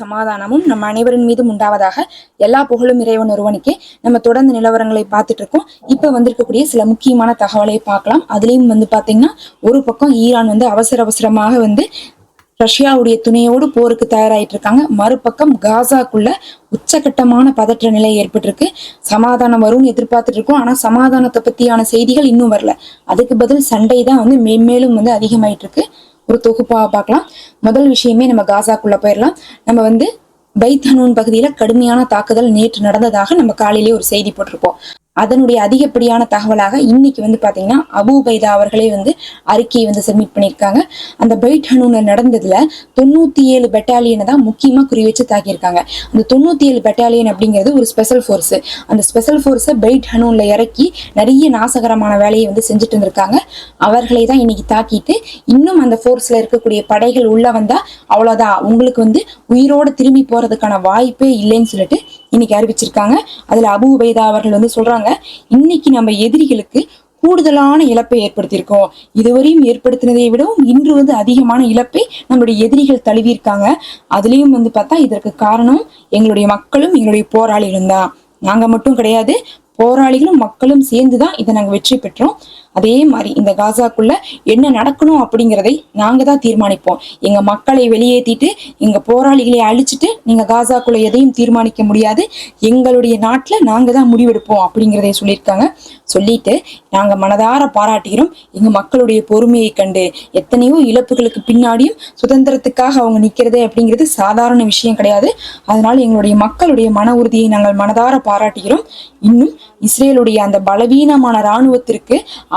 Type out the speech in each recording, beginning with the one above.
சமாதானமும் நம் அனைவரின் மீதும் உண்டாவதாக எல்லா புகழும் இறைவன் ஒருவனுக்கே. நம்ம தொடர்ந்து நிலவரங்களை பார்த்துட்டு இருக்கோம் இப்ப வந்திருக்கக்கூடிய சில முக்கியமான தகவலை பார்க்கலாம். அதுலயும் வந்து பாத்தீங்கன்னா ஒரு பக்கம் ஈரான் வந்து அவசர அவசரமாக வந்து ரஷ்யாவுடைய துணையோடு போருக்கு தயாராயிட்டு இருக்காங்க மறுபக்கம் காசாக்குள்ள உச்சகட்டமான பதற்ற நிலை ஏற்பட்டிருக்கு. சமாதானம் வரும்னு எதிர்பார்த்துட்டு இருக்கோம் ஆனா சமாதானத்தை பத்தியான செய்திகள் இன்னும் வரல. அதுக்கு பதில் சண்டை தான் வந்து மேன்மேலும் வந்து அதிகமாயிட்டு இருக்கு ஒரு தொகுப்பாக பார்க்கலாம். முதல் விஷயமே நம்ம காசாக்குள்ளே போயிடலாம் நம்ம வந்து பைத்தனூன் பகுதியில் பகுதியில கடுமையான தாக்குதல் நேற்று நடந்ததாக நம்ம காலையிலேயே ஒரு செய்தி போட்டிருப்போம். அதனுடைய அதிகப்படியான தகவலாக இன்னைக்கு வந்து பாத்தீங்கன்னா அபு பைதா அவர்களே வந்து அறிக்கையை வந்து சப்மிட் பண்ணியிருக்காங்க. அந்த பைட் ஹனூன்ல நடந்ததுல தொண்ணூத்தி ஏழு பெட்டாலியனை தான் முக்கியமா குறி வச்சு தாக்கியிருக்காங்க. அந்த தொண்ணூத்தி ஏழு பெட்டாலியன் அப்படிங்கிறது ஒரு ஸ்பெஷல் ஃபோர்ஸ் அந்த ஸ்பெஷல் ஃபோர்ஸை பைட் ஹனூன்ல இறக்கி நிறைய நாசகரமான வேலையை வந்து செஞ்சுட்டு இருந்திருக்காங்க அவர்களை தான் இன்னைக்கு தாக்கிட்டு இன்னும் அந்த ஃபோர்ஸ்ல இருக்கக்கூடிய படைகள் உள்ள வந்தா அவ்வளவுதான். உங்களுக்கு வந்து உயிரோட திரும்பி போறதுக்கான வாய்ப்பே இல்லைன்னு சொல்லிட்டு இன்னைக்கு அறிவிச்சிருக்காங்க. அதுல அபு உபைதா அவர்கள் வந்து சொல்றாங்க. இன்னைக்கு நம்ம எதிரிகளுக்கு கூடுதலான இழப்பை ஏற்படுத்தியிருக்கோம். இதுவரையும் ஏற்படுத்தினதை விடவும் இன்று வந்து அதிகமான இழப்பை நம்மளுடைய எதிரிகள் தழுவியிருக்காங்க. அதுலயும் வந்து பார்த்தா இதற்கு காரணம் எங்களுடைய மக்களும் எங்களுடைய போராளிகளும் தான். நாங்க மட்டும் கிடையாது போராளிகளும் மக்களும் சேர்ந்து தான் இதை நாங்கள் வெற்றி பெற்றோம். அதே மாதிரி இந்த காசாக்குள்ள என்ன நடக்கணும் அப்படிங்கிறதை நாங்க தான் தீர்மானிப்போம். எங்க மக்களை வெளியேற்றிட்டு எங்க போராளிகளை அழிச்சிட்டு நீங்க காசாக்குள்ள எதையும் தீர்மானிக்க முடியாது. எங்களுடைய நாட்டில் நாங்க தான் முடிவெடுப்போம் அப்படிங்கிறதை சொல்லியிருக்காங்க. சொல்லிட்டு நாங்க மனதார பாராட்டுகிறோம். எங்க மக்களுடைய பொறுமையை கண்டு எத்தனையோ இழப்புகளுக்கு பின்னாடியும் சுதந்திரத்துக்காக அவங்க நிக்கிறதே அப்படிங்கிறது சாதாரண விஷயம் கிடையாது. அதனால எங்களுடைய மக்களுடைய மன உறுதியை நாங்கள் மனதார பாராட்டுகிறோம். இன்னும் இஸ்ரேலுடைய அந்த பலவீனமான இராணுவத்திற்கு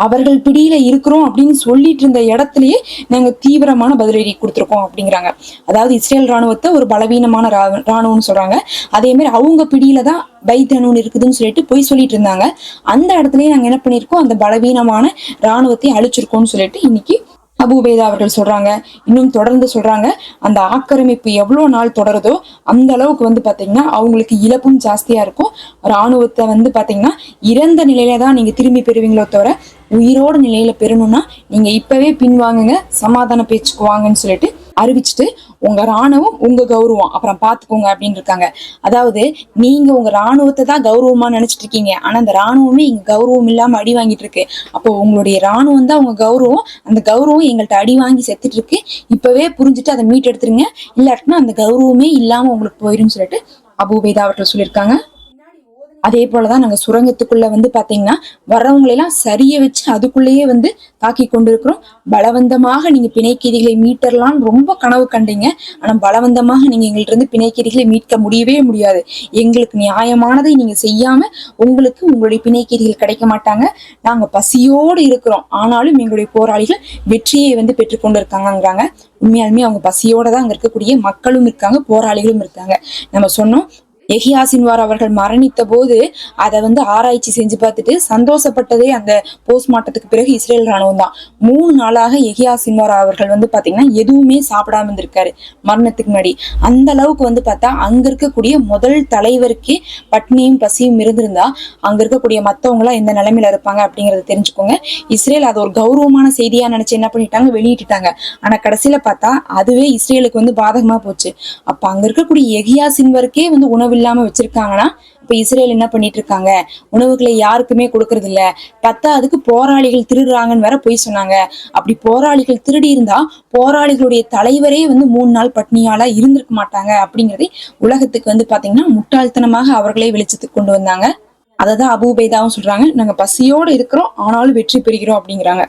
அவர்கள் பிடியில இருக்கிறோம் அப்படின்னு சொல்லிட்டு இருந்த இடத்துலயே நாங்க தீவிரமான பதிலடி கொடுத்துருக்கோம் அப்படிங்கிறாங்க. அதாவது இஸ்ரேல் ராணுவத்தை ஒரு பலவீனமான ரா- ராணுவம்னு சொல்றாங்க. அதே மாதிரி அவங்க பிடியில தான் பைத்தனூன் இருக்குதுன்னு சொல்லிட்டு போய் சொல்லிட்டு இருந்தாங்க. அந்த இடத்துலயே நாங்க என்ன பண்ணிருக்கோம் அந்த பலவீனமான ராணுவத்தை அழிச்சிருக்கோம்னு சொல்லிட்டு இன்னைக்கு அபுபேதா அவர்கள் சொல்றாங்க இன்னும் தொடர்ந்து சொல்றாங்க அந்த ஆக்கிரமிப்பு எவ்வளோ நாள் தொடருதோ அந்த அளவுக்கு வந்து பாத்தீங்கன்னா அவங்களுக்கு இழப்பும் ஜாஸ்தியா இருக்கும். ராணுவத்தை வந்து பாத்தீங்கன்னா இறந்த நிலையில தான் நீங்க திரும்பி பெறுவீங்களோ தவிர உயிரோட நிலையில பெறணும்னா நீங்க இப்பவே பின்வாங்குங்க சமாதான பேச்சுக்கு வாங்கன்னு சொல்லிட்டு அறிவிச்சுட்டு உங்க ராணுவம் உங்க கௌரவம். அப்புறம் பாத்துக்கோங்க அப்படின்னு இருக்காங்க அதாவது நீங்க உங்க ராணுவத்தை தான் கௌரவமா நினைச்சிட்டு இருக்கீங்க ஆனா அந்த ராணுவமே இங்க கௌரவம் இல்லாம அடி வாங்கிட்டு இருக்கு அப்போ உங்களுடைய ராணுவம் தான் உங்க கௌரவம். அந்த கௌரவம் எங்கள்கிட்ட அடி வாங்கி செத்துட்டு இருக்கு இப்பவே புரிஞ்சுட்டு அதை மீட்டெடுத்துருங்க. இல்லாட்டினா அந்த கௌரவமே இல்லாம உங்களுக்கு போயிடும் சொல்லிட்டு அபூபேதா அவர்கள் சொல்லியிருக்காங்க. அதே போலதான் நாங்க சுரங்கத்துக்குள்ள வந்து பாத்தீங்கன்னா வர்றவங்களெல்லாம் சரிய வச்சு அதுக்குள்ளேயே வந்து தாக்கி கொண்டிருக்கிறோம். பலவந்தமாக நீங்க பிணைக்கீதிகளை மீட்டரலாம் ரொம்ப கனவு கண்டீங்க. ஆனா பலவந்தமாக நீங்க எங்கள்ட்ட இருந்து பிணைக்கீதிகளை மீட்க முடியவே முடியாது. எங்களுக்கு நியாயமானதை நீங்க செய்யாம உங்களுக்கு உங்களுடைய பிணைக்கீதிகள் கிடைக்க மாட்டாங்க. நாங்க பசியோடு இருக்கிறோம். ஆனாலும் எங்களுடைய போராளிகள் வெற்றியை வந்து பெற்றுக்கொண்டு இருக்காங்கங்கிறாங்க உண்மையாலுமே அவங்க பசியோட தான் அங்க இருக்கக்கூடிய மக்களும் இருக்காங்க போராளிகளும் இருக்காங்க. நம்ம சொன்னோம் எஹியா சின்வார் அவர்கள் மரணித்த போது அதை வந்து ஆராய்ச்சி செஞ்சு பார்த்துட்டு சந்தோஷப்பட்டதே அந்த போஸ்ட்மார்ட்டத்துக்கு பிறகு இஸ்ரேல் ராணுவம் தான் மூணு நாளாக எஹியா சின்வார் அவர்கள் வந்து பாத்தீங்கன்னா எதுவுமே சாப்பிடாம இருந்திருக்காரு மரணத்துக்கு முன்னாடி. அந்த அளவுக்கு வந்து பார்த்தா அங்க இருக்கக்கூடிய முதல் தலைவருக்கே பட்னியும் பசியும் இருந்திருந்தா அங்க இருக்கக்கூடிய மற்றவங்களாம் எந்த நிலைமையில இருப்பாங்க அப்படிங்கறத தெரிஞ்சுக்கோங்க. இஸ்ரேல் அது ஒரு கௌரவமான செய்தியா நினைச்சு என்ன பண்ணிட்டாங்க? வெளியிட்டுட்டாங்க. ஆனா கடைசியில பார்த்தா அதுவே இஸ்ரேலுக்கு வந்து பாதகமா போச்சு. அப்ப அங்க இருக்கக்கூடிய எகியா சின்வருக்கே வந்து உணவு இல்லாம வச்சிருக்காங்கன்னா இப்ப இஸ்ரேல் என்ன பண்ணிட்டு இருக்காங்க உணவுகளை யாருக்குமே கொடுக்கறது இல்ல பத்தாவதுக்கு போராளிகள் திருடுறாங்கன்னு வேற போய் சொன்னாங்க. அப்படி போராளிகள் திருடி இருந்தா போராளிகளுடைய தலைவரே வந்து மூணு நாள் பட்னியால இருந்திருக்க மாட்டாங்க அப்படிங்கறதே உலகத்துக்கு வந்து பாத்தீங்கன்னா முட்டாள்தனமாக அவர்களே வெளிச்சத்துக்கு கொண்டு வந்தாங்க. அதை தான் அபூபைதாவும் சொல்றாங்க. நாங்க பசியோட இருக்கிறோம் ஆனாலும் வெற்றி பெறுகிறோம் அப்படிங்கிறாங்க.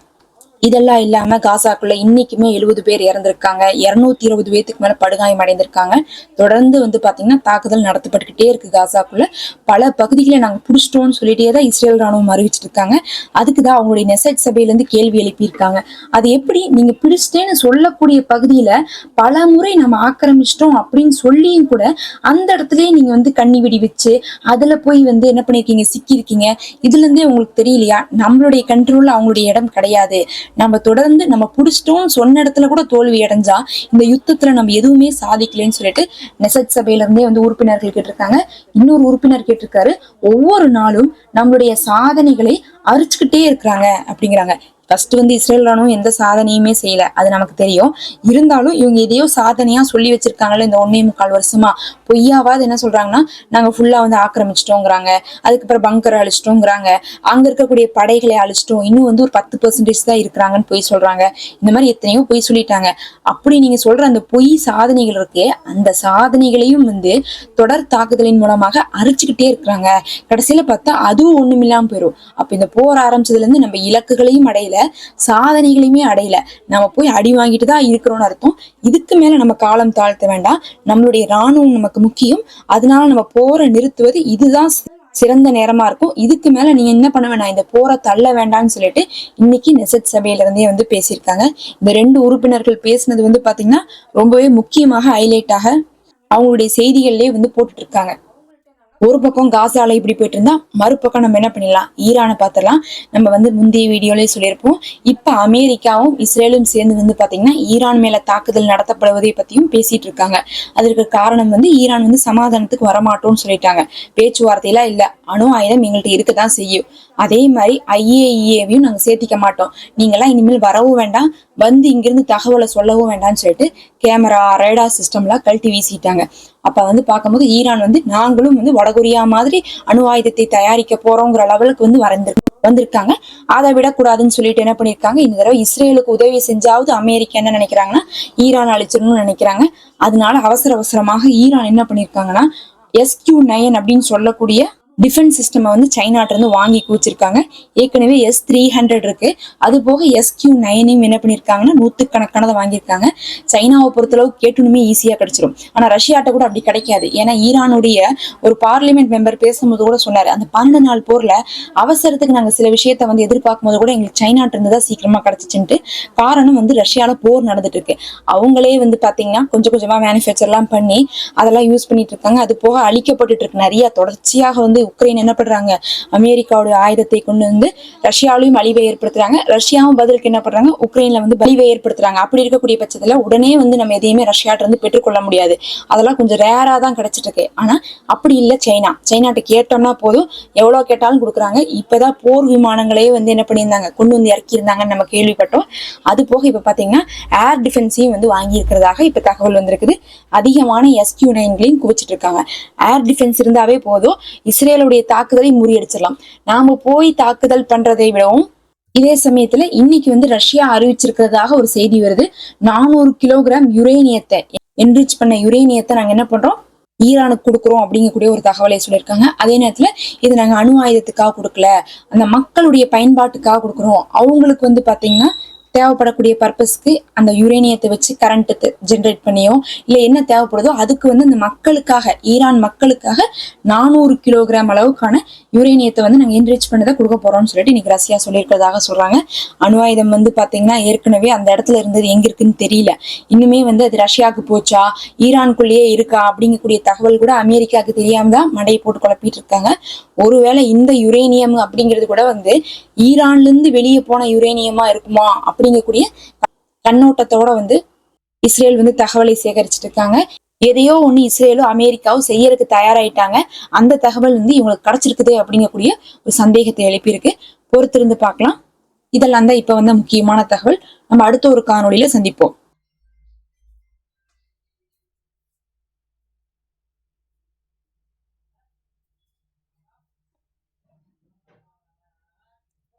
இதெல்லாம் இல்லாம காசாக்குள்ள இன்னைக்குமே எழுபது பேர் இறந்திருக்காங்க. இருநூத்தி இருபது பேத்துக்கு மேல படுகாயம் அடைந்திருக்காங்க. தொடர்ந்து வந்து பாத்தீங்கன்னா தாக்குதல் நடத்தப்பட்டுக்கிட்டே இருக்கு காசாக்குள்ள. பல பகுதிகளை நாங்க புடிச்சிட்டோம்னு சொல்லிட்டே தான் இஸ்ரேல் ராணுவம் அறிவிச்சிட்டு இருக்காங்க அதுக்கு தான் அவங்களுடைய நெசட் சபையில இருந்து கேள்வி எழுப்பியிருக்காங்க. அது எப்படி நீங்க பிடிச்சிட்டேன்னு சொல்லக்கூடிய பகுதியில பல முறை நம்ம ஆக்கிரமிச்சிட்டோம் அப்படின்னு சொல்லியும் கூட அந்த இடத்துலயே நீங்க வந்து கண்ணி வெடி வச்சு அதுல போய் வந்து என்ன பண்ணிருக்கீங்க சிக்கியிருக்கீங்க. இதுல இருந்தே உங்களுக்கு தெரியலையா? நம்மளுடைய கண்ட்ரோல்ல அவங்களுடைய இடம் கிடையாது. நம்ம தொடர்ந்து நம்ம பிடிச்சிட்டோம்னு சொன்ன இடத்துல கூட தோல்வி அடைஞ்சா இந்த யுத்தத்துல நம்ம எதுவுமே சாதிக்கலைன்னு சொல்லிட்டு நெசட் சபையில இருந்தே வந்து உறுப்பினர்கள் கேட்டிருக்காங்க. இன்னொரு உறுப்பினர் கேட்டிருக்காரு. ஒவ்வொரு நாளும் நம்மளுடைய சாதனைகளை அரிச்சுக்கிட்டே இருக்கிறாங்க அப்படிங்கிறாங்க. ஃபர்ஸ்ட் வந்து இஸ்ரேல் ராணுவம் எந்த சாதனையுமே செய்யல. அது நமக்கு தெரியும். இருந்தாலும் இவங்க எதையோ சாதனையா சொல்லி வச்சிருக்காங்களே இந்த ஒன்னே முக்கால் வருஷமா. பொய்யாவது என்ன சொல்றாங்கன்னா நாங்க ஃபுல்லா வந்து ஆக்கிரமிச்சிட்டோங்கிறாங்க. அதுக்கப்புறம் பங்கர் அழிச்சிட்டோங்கிறாங்க. அங்க இருக்கக்கூடிய படைகளை அழிச்சிட்டோம். இன்னும் வந்து ஒரு பத்து பெர்சன்டேஜ் தான் இருக்கிறாங்கன்னு பொய் சொல்றாங்க. இந்த மாதிரி எத்தனையோ பொய் சொல்லிட்டாங்க. அப்படி நீங்க சொல்ற அந்த பொய் சாதனைகள் இருக்கே அந்த சாதனைகளையும் வந்து தொடர் தாக்குதலின் மூலமாக அரிச்சுக்கிட்டே இருக்கிறாங்க. கடைசியில பார்த்தா அதுவும் ஒண்ணுமில்லாம போயிடும் அப்ப இந்த போர் ஆரம்பிச்சதுல இருந்து நம்ம இலக்குகளையும் அடையல. சாதனைகளையுமே அடையல. நம்ம போய் அடி வாங்கிட்டு தான் இருக்கிறோம்னு அர்த்தம். இதுக்கு மேல நம்ம காலம் தாழ்த்த வேண்டாம். நம்மளுடைய ராணுவம் நமக்கு முக்கியம். அதனால நம்ம போரை நிறுத்துவது இதுதான் சிறந்த நேரமா இருக்கும். இதுக்கு மேல நீங்க என்ன பண்ண வேண்டாம் இந்த போரை தள்ள வேண்டாம்னு சொல்லிட்டு இன்னைக்கு நெசட் சபையில இருந்தே வந்து பேசியிருக்காங்க. இந்த ரெண்டு உறுப்பினர்கள் பேசினது வந்து பாத்தீங்கன்னா ரொம்பவே முக்கியமாக ஹைலைட்டாக அவங்களுடைய செய்திகள்லயே வந்து போட்டுட்டு இருக்காங்க. ஒரு பக்கம் காசால இப்படி போயிட்டு இருந்தா மறுபக்கம் நம்ம என்ன பண்ணிடலாம்? ஈரானை பார்த்தலாம் நம்ம வந்து முந்தைய வீடியோலயே சொல்லியிருப்போம். இப்ப அமெரிக்காவும் இஸ்ரேலும் சேர்ந்து வந்து பாத்தீங்கன்னா ஈரான் மேல தாக்குதல் நடத்தப்படுவதை பத்தியும் பேசிட்டு இருக்காங்க. அதற்கு காரணம் வந்து ஈரான் வந்து சமாதானத்துக்கு வரமாட்டோம்னு சொல்லிட்டாங்க. பேச்சுவார்த்தையெல்லாம் இல்ல. அணு ஆயுதம் எங்கள்கிட்ட இருக்கதான் செய்யும். அதே மாதிரி ஐஏஇஏவையும் நாங்கள் சேர்த்திக்க மாட்டோம். நீங்கள்லாம் இனிமேல் வரவும் வேண்டாம். வந்து இங்கிருந்து தகவலை சொல்லவும் வேண்டாம்னு சொல்லிட்டு கேமரா ரேடா சிஸ்டம்லாம் கழட்டி வீசிட்டாங்க. அப்போ வந்து பார்க்கும்போது ஈரான் வந்து நாங்களும் வந்து வடகொரியா மாதிரி அணு ஆயுதத்தை தயாரிக்க போறோங்கிற லெவலுக்கு வந்து வரைந்து வந்திருக்காங்க. அதை விடக்கூடாதுன்னு சொல்லிட்டு என்ன பண்ணிருக்காங்க இந்த தடவை இஸ்ரேலுக்கு உதவி செஞ்சாவது அமெரிக்கா என்ன நினைக்கிறாங்கன்னா ஈரான் அழிச்சிடணும்னு நினைக்கிறாங்க. அதனால அவசர அவசரமாக ஈரான் என்ன பண்ணியிருக்காங்கன்னா எஸ்கியூ நயன் அப்படின்னு சொல்லக்கூடிய டிஃபென்ஸ் சிஸ்டம் வந்து சைனாட்டிருந்து வாங்கி குவிச்சிருக்காங்க. ஏற்கனவே எஸ் த்ரீ ஹண்ட்ரட் இருக்கு. அது போக எஸ் கியூ நைனையும் என்ன பண்ணியிருக்காங்கன்னா நூற்றுக்கணக்கானதை வாங்கியிருக்காங்க. சைனாவை பொறுத்தளவு கேட்டுனுமே ஈஸியாக கிடைச்சிரும். ஆனால் ரஷ்யாட்ட கூட அப்படி கிடைக்காது. ஏன்னா ஈரானுடைய ஒரு பார்லிமெண்ட் மெம்பர் பேசும்போது கூட சொன்னாரு. அந்த பன்னெண்டு நாள் போர்ல அவசரத்துக்கு நாங்கள் சில விஷயத்த வந்து எதிர்பார்க்கும் போது கூட எங்களுக்கு சைனாட்ட இருந்து தான் சீக்கிரமா கிடச்சிச்சுன்ட்டு காரணம் வந்து ரஷ்யாவில் போர் நடந்துட்டு இருக்கு அவங்களே வந்து பாத்தீங்கன்னா கொஞ்சம் கொஞ்சமா மேனுஃபேக்சர்லாம் பண்ணி அதெல்லாம் யூஸ் பண்ணிட்டு இருக்காங்க. அது போக அழிக்கப்பட்டுட்டு இருக்கு. நிறைய தொடர்ச்சியாக வந்து உக்ரைன் என்ன பண்றாங்க? அமெரிக்காவுடைய ஆயுதத்தை கொண்டு வந்து ரஷ்யாவிலையும் அழிவை ஏற்படுத்துறாங்க. ரஷ்யாவும் பதிலுக்கு என்ன பண்றாங்க? உக்ரைன்ல வந்து அழிவை ஏற்படுத்துறாங்க. அப்படி இருக்கக்கூடிய பட்சத்துல உடனே வந்து நம்ம எதையுமே ரஷ்யாட்ட இருந்து பெற்றுக்கொள்ள முடியாது. அதெல்லாம் கொஞ்சம் ரேரா தான் கிடைச்சிட்டு இருக்கு ஆனா அப்படி இல்லை சைனா. சைனாட்ட கேட்டோம்னா போதும். எவ்வளவு கேட்டாலும் கொடுக்குறாங்க. இப்பதான் போர் விமானங்களே வந்து என்ன பண்ணியிருந்தாங்க? கொண்டு வந்து இறக்கியிருந்தாங்கன்னு நம்ம கேள்விப்பட்டோம். அது போக இப்ப பாத்தீங்கன்னா ஏர் டிஃபென்ஸையும் வந்து வாங்கி இருக்கிறதாக இப்ப தகவல் வந்திருக்குது. அதிகமான எஸ்கியூ நைன்களையும் குவிச்சிட்டு இருக்காங்க ஏர் டிஃபென்ஸ் இருந்தாவே போதும். இஸ்ரேல் இஸ்ரேலுடைய தாக்குதலை முறியடிச்சிடலாம். நாம போய் தாக்குதல் பண்றதை விடவும் இதே சமயத்துல இன்னைக்கு வந்து ரஷ்யா அறிவிச்சிருக்கிறதாக ஒரு செய்தி வருது. நானூறு கிலோகிராம் யுரேனியத்தை என்ரிச் பண்ண யுரேனியத்தை நாங்க என்ன பண்றோம்? ஈரானுக்கு கொடுக்குறோம் அப்படிங்கக்கூடிய ஒரு தகவலை சொல்லியிருக்காங்க. அதே நேரத்துல இது நாங்க அணு ஆயுதத்துக்காக கொடுக்கல. அந்த மக்களுடைய பயன்பாட்டுக்காக கொடுக்குறோம். அவங்களுக்கு வந்து பாத்தீங்கன்னா தேவைப்படக்கூடிய பர்பஸ்க்கு அந்த யுரேனியத்தை வச்சு கரண்ட் ஜென்ரேட் பண்ணியோ இல்ல என்ன தேவைப்படுதோ அதுக்கு வந்து இந்த மக்களுக்காக ஈரான் மக்களுக்காக நானூறு கிலோகிராம் அளவுக்கான யுரேனியத்தை வந்து நாங்க என்ரிச் பண்ணதை கொடுக்க போறோம்னு சொல்லிட்டு இன்னைக்கு ரஷ்யா சொல்லியிருக்கிறதாக சொல்றாங்க. அணு ஆயுதம் வந்து பாத்தீங்கன்னா ஏற்கனவே அந்த இடத்துல இருந்தது எங்க இருக்குன்னு தெரியல. இன்னுமே வந்து அது ரஷ்யாவுக்கு போச்சா ஈரானுக்குள்ளேயே இருக்கா அப்படிங்கக்கூடிய தகவல் கூட அமெரிக்காவுக்கு தெரியாம தான் மடையை போட்டு குழப்பிட்டு இருக்காங்க. ஒருவேளை இந்த யுரேனியம் அப்படிங்கிறது கூட வந்து ஈரான்ல இருந்து வெளியே போன யுரேனியமா இருக்குமா அப்படிங்கக்கூடிய கண்ணோட்டத்தோட வந்து இஸ்ரேல் வந்து தகவலை சேகரிச்சுட்டு இருக்காங்க. எதையோ ஒன்று இஸ்ரேலும் அமெரிக்காவும் செய்யறதுக்கு தயாராயிட்டாங்க. அந்த தகவல் வந்து இவங்களுக்கு கிடைச்சிருக்குது அப்படிங்கக்கூடிய ஒரு சந்தேகத்தை எழுப்பியிருக்கு. பொறுத்திருந்து பார்க்கலாம். இதெல்லாம் தான் இப்போ வந்த முக்கியமான தகவல். நம்ம அடுத்த ஒரு காணொளியில சந்திப்போம்.